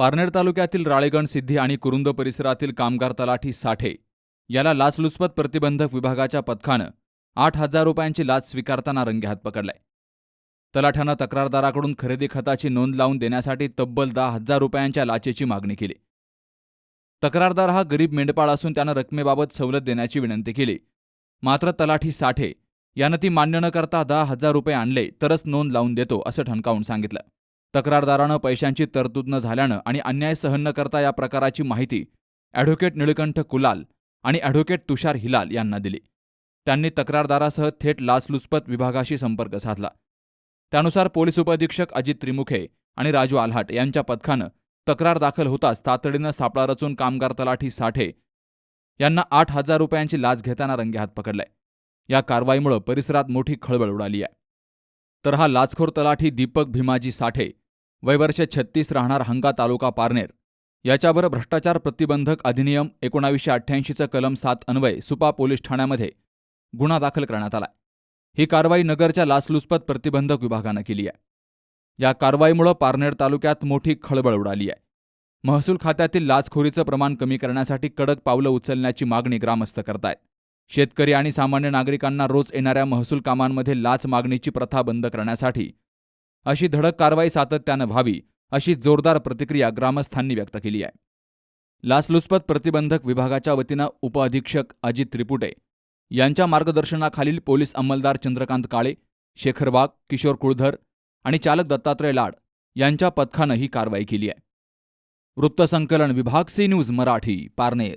पारनेर तालुक्यातील राळेगण सिद्धी आणि कुरुंद परिसरातील कामगार तलाठी साठे याला लाचलुचपत प्रतिबंधक विभागाच्या पथकानं आठ हजार रुपयांची लाच स्वीकारताना रंगेहात पकडलाय. तलाठ्यानं तक्रारदाराकडून खरेदी खताची नोंद लावून देण्यासाठी तब्बल दहा हजार रुपयांच्या लाचेची मागणी केली. तक्रारदार हा गरीब मेंढपाळ असून त्यानं रकमेबाबत सवलत देण्याची विनंती केली. मात्र तलाठी साठे यानं ती मान्य न करता दहा हजार रुपये आणले तरच नोंद लावून देतो असं ठणकावून सांगितलं. तक्रारदारानं पैशांची तरतूद न झाल्यानं आणि अन्याय सहन न करता या प्रकाराची माहिती ॲडव्होकेट निळकंठ कुलाल आणि ॲडव्होकेट तुषार हिलाल यांना दिली. त्यांनी तक्रारदारासह थेट लाचलुचपत विभागाशी संपर्क साधला. त्यानुसार पोलीस उपअधीक्षक अजित त्रिमुखे आणि राजू आल्हाट यांच्या पथकानं तक्रार दाखल होताच तातडीनं सापळा रचून कामगार तलाठी साठे यांना आठ हजार रुपयांची लाच घेताना रंगेहात पकडलाय. या कारवाईमुळे परिसरात मोठी खळबळ उडाली आहे. तर हा लाचखोर तलाठी दीपक भीमाजी साठे वयवर्ष छत्तीस राहणार हंगा तालुका पारनेर. याच्यावर भ्रष्टाचार प्रतिबंधक अधिनियम एकोणावीसशे अठ्ठ्याऐंशीचं कलम सात अन्वय सुपा पोलीस ठाण्यामध्ये गुन्हा दाखल करण्यात आला ही कारवाई नगरच्या लाचलुचपत प्रतिबंधक विभागानं केली आहे. या कारवाईमुळं पारनेर तालुक्यात मोठी खळबळ उडाली आहे. महसूल खात्यातील लाचखोरीचं प्रमाण कमी करण्यासाठी कडक पावलं उचलण्याची मागणी ग्रामस्थ करतायत. शेतकरी आणि सामान्य नागरिकांना रोज येणाऱ्या महसूल कामांमध्ये लाच मागणीची प्रथा बंद करण्यासाठी. अशी धडक कारवाई सातत्यानं व्हावी अशी जोरदार प्रतिक्रिया ग्रामस्थांनी व्यक्त केली आहे. लाचलुचपत प्रतिबंधक विभागाच्या वतीनं उपअधीक्षक अजित त्रिपुटे यांच्या मार्गदर्शनाखालील पोलीस अंमलदार चंद्रकांत काळे शेखर वाघ किशोर कुळधर आणि चालक दत्तात्रय लाड यांच्या पथकानं ही कारवाई केली आहे. वृत्तसंकलन विभाग सी न्यूज मराठी पारनेर.